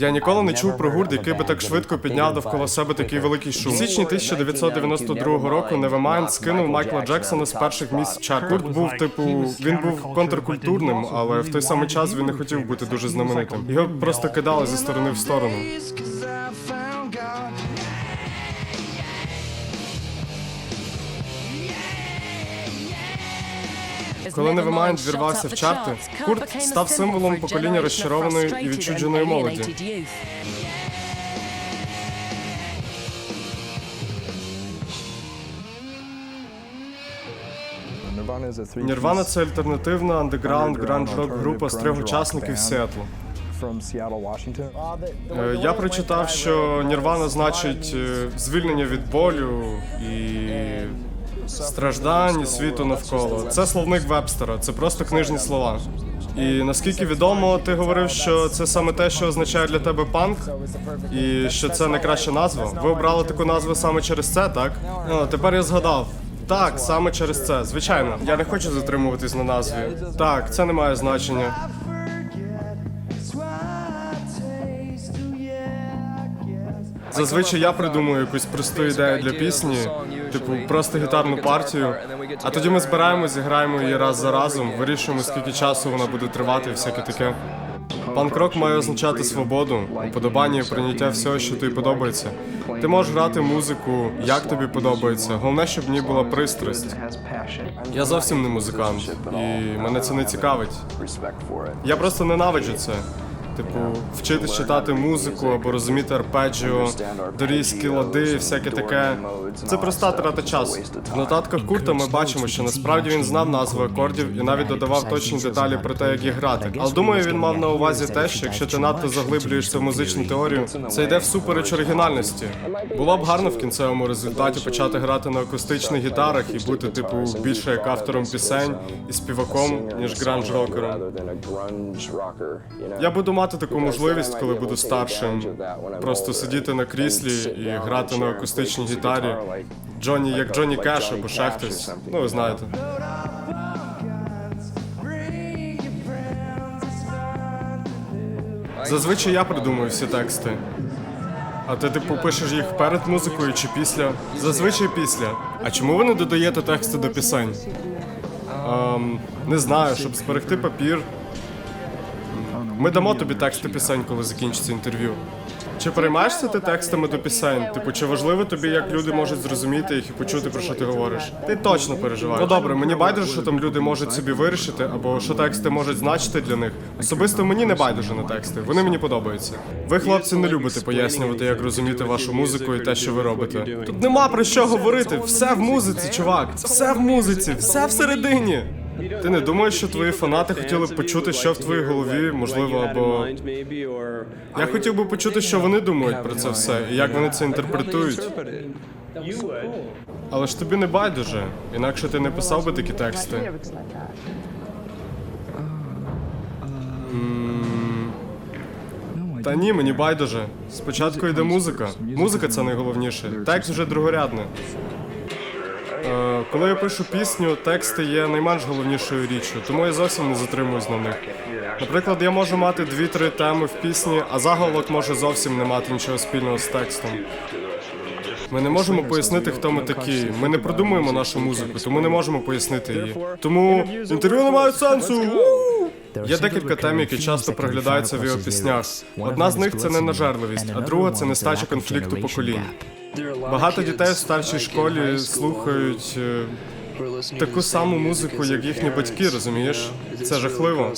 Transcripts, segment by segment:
Я ніколи не чув про гурт, який би так швидко підняв довкола себе такий великий шум. У січні 1992 року Nevermind скинув Майкла Джексона з перших місць чарту. Гурт був типу, він був контркультурним, але в той самий час він не хотів бути дуже знаменитим. Його просто кидали зі сторони в сторону. Коли Nevermind вірвався в чарти, Курт став символом покоління розчарованої і відчудженої молоді. Нірвана це альтернативна андеграунд гранд рок група з трьох учасників з Сіетлу. Е, Я прочитав, що Нірвана значить е, звільнення від болю і страждань і світу навколо. Це словник Вебстера, це просто книжні слова. І наскільки відомо, ти говорив, що це саме те, що означає для тебе панк, і що це найкраща назва. Ви обрали таку назву саме через це, так? Ну, тепер я згадав. Так, саме через це. Звичайно, я не хочу затримуватись на назві. Так, це не має значення. Зазвичай я придумую якусь просту ідею для пісні, типу просто гітарну партію. А тоді ми збираємось, зіграємо її раз за разом, вирішуємо, скільки часу вона буде тривати і всяке таке. Панк-рок має означати свободу, уподобання і прийняття всього, що тобі подобається. Ти можеш грати музику, як тобі подобається. Головне, щоб в ній була пристрасть. Я зовсім не музикант, і мене це не цікавить. Я просто ненавиджу це. Типу, вчитись читати музику або розуміти арпеджіо, дорізькі лади, всяке таке. Це проста трата часу. В нотатках Курта ми бачимо, що насправді він знав назви акордів і навіть додавав точні деталі про те, як їх грати. Але думаю, він мав на увазі те, що якщо ти надто заглиблюєшся в музичну теорію, це йде всупереч оригінальності. Було б гарно в кінцевому результаті почати грати на акустичних гітарах і бути, типу, більше як автором пісень і співаком, ніж гранж-рокером. Я буду мати таку можливість, коли буду старшим, просто сидіти на кріслі і грати на акустичній гітарі. Джонні, як Джонні Кеш або ще хтось. Ну, ви знаєте. Зазвичай я придумую всі тексти. А ти типу пишеш їх перед музикою чи після? Зазвичай після. А чому ви не додаєте тексти до пісень? Ем, не знаю, щоб зберегти папір. Ми дамо тобі тексти пісень, коли закінчиться інтерв'ю. Чи переймаєшся ти текстами до пісень? Типу, чи важливо тобі, як люди можуть зрозуміти їх і почути, про що ти говориш? Ти точно переживаєш. Ну добре, мені байдуже, що там люди можуть собі вирішити, або що тексти можуть значити для них. Особисто мені не байдуже на тексти. Вони мені подобаються. Ви, хлопці, не любите пояснювати, як розуміти вашу музику і те, що ви робите. Тут нема про що говорити. Все в музиці, чувак. Все в музиці, все всередині. Ти не думаєш, що твої фанати хотіли б почути, що в твоїй голові, можливо, або я хотів би почути, що вони думають про це все і як вони це інтерпретують. Але ж тобі не байдуже, інакше ти не писав би такі тексти. Та ні, мені байдуже. Спочатку йде музика. Музика це найголовніше. Текст вже другорядний. Е, Коли я пишу пісню, тексти є найменш головнішою річчю, тому я зовсім не затримуюсь на них. Наприклад, я можу мати дві-три теми в пісні, а заголовок може зовсім не мати нічого спільного з текстом. Ми не можемо пояснити, хто ми такі. Ми не продумуємо нашу музику, тому не можемо пояснити її. Тому інтерв'ю не мають сенсу. Є декілька тем, які часто проглядаються в його піснях. Одна з них це ненажерливість, а друга це нестача конфлікту поколінь. Багато дітей в старшій школі слухають е, таку саму музику, як їхні батьки, розумієш? Це жахливо.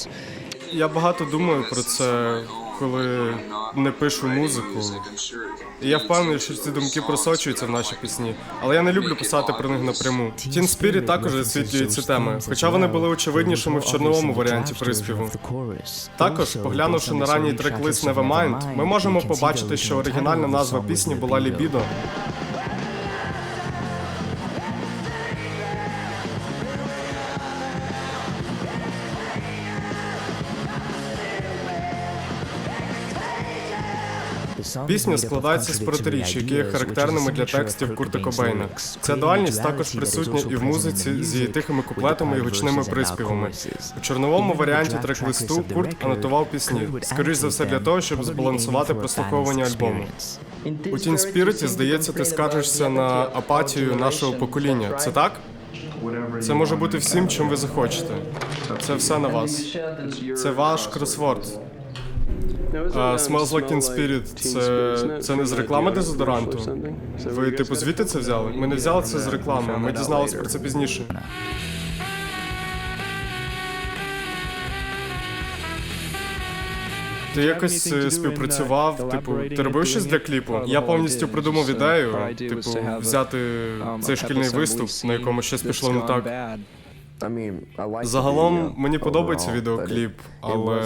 Я багато думаю про це, коли не пишу музику. І я впевнений, що ці думки просочуються в наші пісні, але я не люблю писати про них напряму. Teen Spirit також висвітлює ці теми, хоча вони були очевиднішими в чорновому варіанті приспіву. Також, поглянувши на ранній трек-лист Nevermind, ми можемо побачити, що оригінальна назва пісні була Libido. Пісня складається з протиріч, які є характерними для текстів Курта Кобейна. Ця дуальність також присутня і в музиці з її тихими куплетами і гучними приспівами. У чорновому варіанті трек-листу Курт анотував пісні, скоріш за все для того, щоб збалансувати прослуховування альбому. У Тін Спіріті, здається, ти скаржишся на апатію нашого покоління. Це так? Це може бути всім, чим ви захочете. Це все на вас. Це ваш кросворд. А, Smells Like Teen Spirit це, це не з реклами дезодоранту? Ви типу звідти це взяли? Ми не взяли це з реклами. Ми дізналися про це пізніше. Ти якось е, співпрацював, типу, ти робив щось для кліпу? Я повністю придумав ідею, типу, взяти цей шкільний виступ, на якому щось пішло не так. Загалом мені подобається відеокліп, але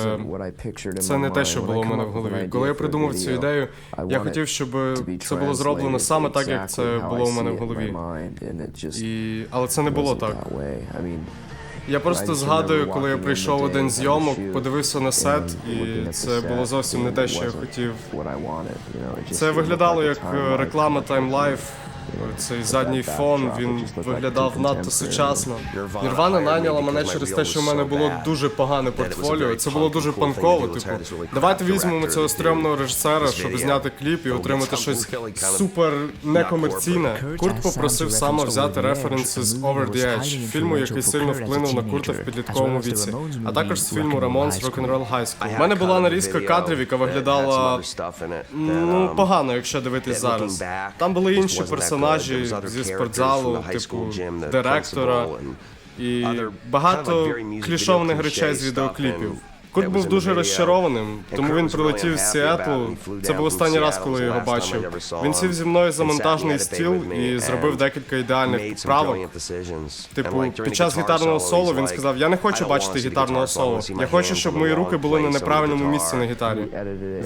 Це не те, що було в мене в голові. Коли я придумав цю ідею, я хотів, щоб це було зроблено саме так, як це було в мене в голові. І... Але це не було так. Я просто згадую, коли я прийшов у день зйомок, подивився на сет, і це було зовсім не те, що я хотів. Це виглядало як е, реклама Time Life. Цей задній фон він виглядав надто сучасно. Нірвана найняла мене через те, що в мене було дуже погане портфоліо. Це було дуже панково. Типу, давайте візьмемо цього стрьомного режисера, щоб зняти кліп і отримати щось супер некомерційне. Курт попросив саме взяти референси з Over the Edge, фільму, який сильно вплинув на Курта в підлітковому віці, а також з фільму Рамонс Rock'n'Roll High School. У мене була нарізка кадрів, яка виглядала Ну, погано, якщо дивитись зараз. Там були інші персонажі зі спортзалу, типу директора і багато клішованих речей з відеокліпів. Курт був дуже розчарованим, тому він прилетів з Сіетлу. Це був останній раз, коли я його бачив. Він сів зі мною за монтажний стіл і зробив декілька ідеальних поправок. Типу, під час гітарного соло він сказав: Я не хочу бачити гітарного соло. Я хочу, щоб мої руки були на неправильному місці на гітарі.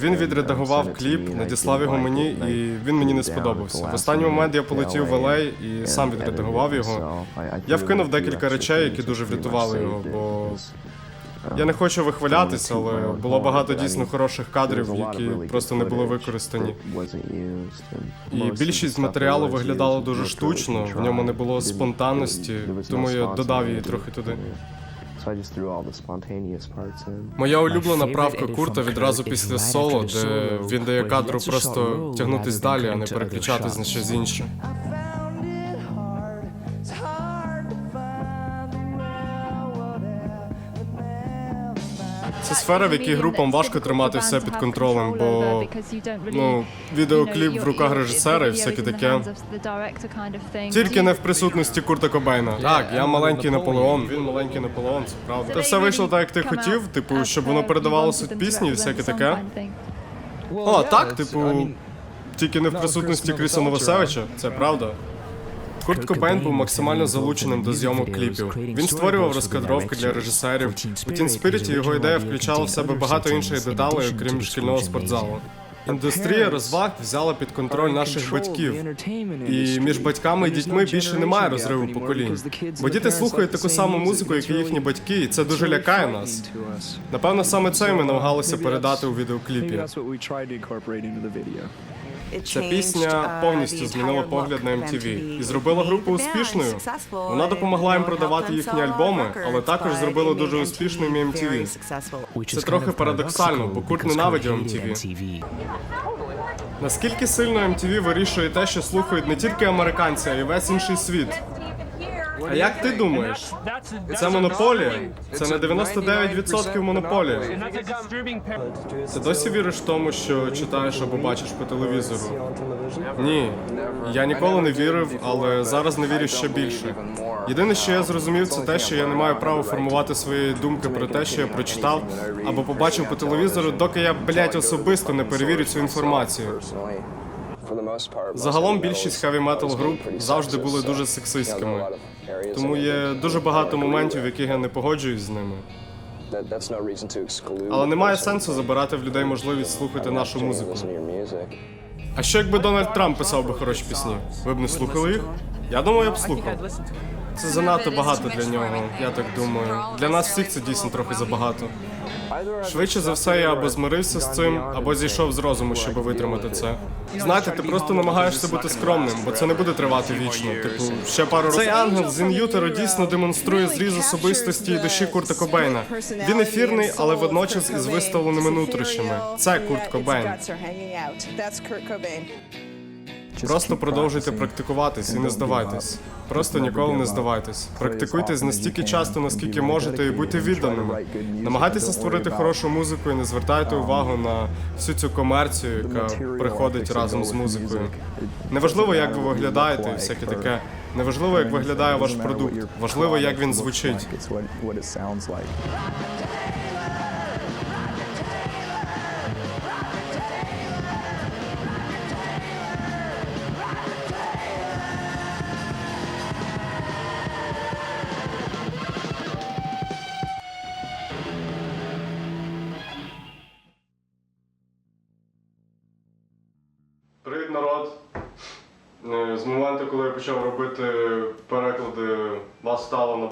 Він відредагував кліп, надіслав його мені, і він мені не сподобався. В останній момент я полетів в LA і сам відредагував його. Я вкинув декілька речей, які дуже врятували його, бо я не хочу вихвалятися, але було багато дійсно хороших кадрів, які просто не були використані. І більшість матеріалу виглядало дуже штучно, в ньому не було спонтанності, тому я додав її трохи туди. Моя улюблена правка Курта відразу після соло, де він дає кадру просто тягнутись далі, а не переключатись на щось інше. Сфера, в якій групам важко тримати все під контролем, бо ну, відеокліп в руках режисера і всяке таке. Тільки не в присутності Курта Кобейна. Так, я маленький Наполеон, він маленький Наполеон, це правда. Та все вийшло так, як ти хотів, типу, щоб воно передавало суть пісні і всяке таке. О, так, типу, тільки не в присутності Кріса Новосевича, це правда. Курт Кобейн був максимально залученим до зйомок кліпів. Він створював розкадровки для режисерів. У Spirit його ідея включала в себе багато інших деталей, окрім шкільного спортзалу. Індустрія розваг взяла під контроль наших батьків. І між батьками і дітьми більше немає розриву поколінь. Бо діти слухають таку саму музику, як і їхні батьки, і це дуже лякає нас. Напевно, саме це ми намагалися передати у відеокліпі. Ця пісня повністю змінила погляд на MTV і зробила групу успішною. Вона допомогла їм продавати їхні альбоми, але також зробила дуже успішним MTV. Це трохи парадоксально, бо Курт ненавидів MTV. Наскільки сильно MTV вирішує те, що слухають не тільки американці, а й весь інший світ. А як ти думаєш? Це монополія? Це на 99% монополія. Ти досі віриш в тому, що читаєш або бачиш по телевізору? Ні. Я ніколи не вірив, але зараз не вірю ще більше. Єдине, що я зрозумів, це те, що я не маю права формувати свої думки про те, що я прочитав або побачив по телевізору, доки я, блядь, особисто не перевірю цю інформацію. Загалом більшість хеві метал груп завжди були дуже сексистськими. Тому є дуже багато моментів, в яких я не погоджуюсь з ними. Але немає сенсу забирати в людей можливість слухати нашу музику. А що якби Дональд Трамп писав би хороші пісні? Ви б не слухали їх? Я думаю, я б слухав. Це занадто багато для нього, я так думаю. Для нас всіх це дійсно трохи забагато. Швидше за все, я або змирився з цим, або зійшов з розуму, щоб витримати це. Знаєте, ти просто намагаєшся бути скромним, бо це не буде тривати вічно. Типу, ще пару років. Цей ангел з ін'ютеру дійсно демонструє зріз особистості і душі Курта Кобейна. Він ефірний, але водночас із виставленими нутрощами. Це Курт Кобейн. Просто продовжуйте практикуватись і не здавайтесь. Просто ніколи не здавайтесь. Практикуйтесь настільки часто, наскільки можете, і будьте відданими. Намагайтеся створити хорошу музику і не звертайте увагу на всю цю комерцію, яка приходить разом з музикою. Неважливо, як ви виглядаєте, і всяке таке. Неважливо, як виглядає ваш продукт. Важливо, як він звучить.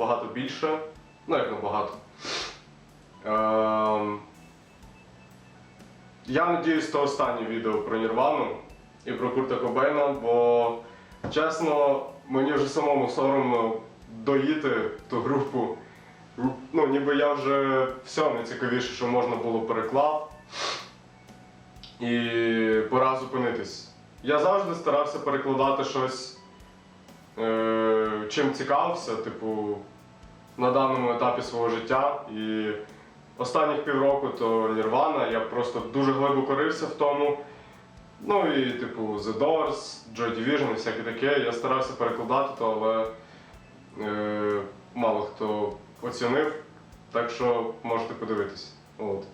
Набагато більше. Ну, як набагато. Ем... Я надіюсь, це останнє відео про Нірвану і про Курта Кобейна, бо чесно, мені вже самому соромно доїти ту групу. Ну, ніби я вже все найцікавіше, що можна було переклав. І пора зупинитись. Я завжди старався перекладати щось, е, чим цікавився, типу, на даному етапі свого життя. І останніх півроку то Нірвана, я просто дуже глибоко рився в тому. Ну і, типу, The Doors, Joy Division і всяке таке. Я старався перекладати то, але е, мало хто оцінив. Так що можете подивитись. От.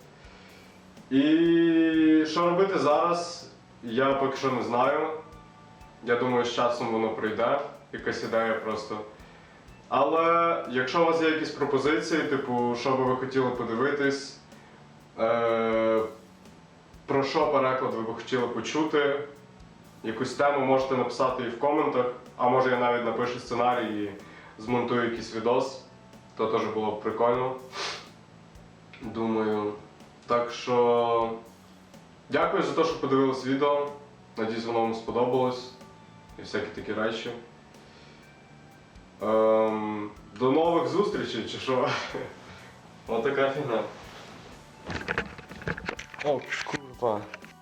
І що робити зараз, я поки що не знаю. Я думаю, з часом воно прийде, якась ідея просто. Але якщо у вас є якісь пропозиції, типу, що би ви хотіли подивитись, е- про що переклад ви б хотіли почути, якусь тему можете написати і в коментах, а може я навіть напишу сценарій і змонтую якийсь відос, то теж було б прикольно. Думаю. Так що дякую за те, що подивились відео. Надіюсь, воно вам сподобалось. І всякі такі речі. Ем, до нових зустрічей, чи що? Отака фігня. О, курва.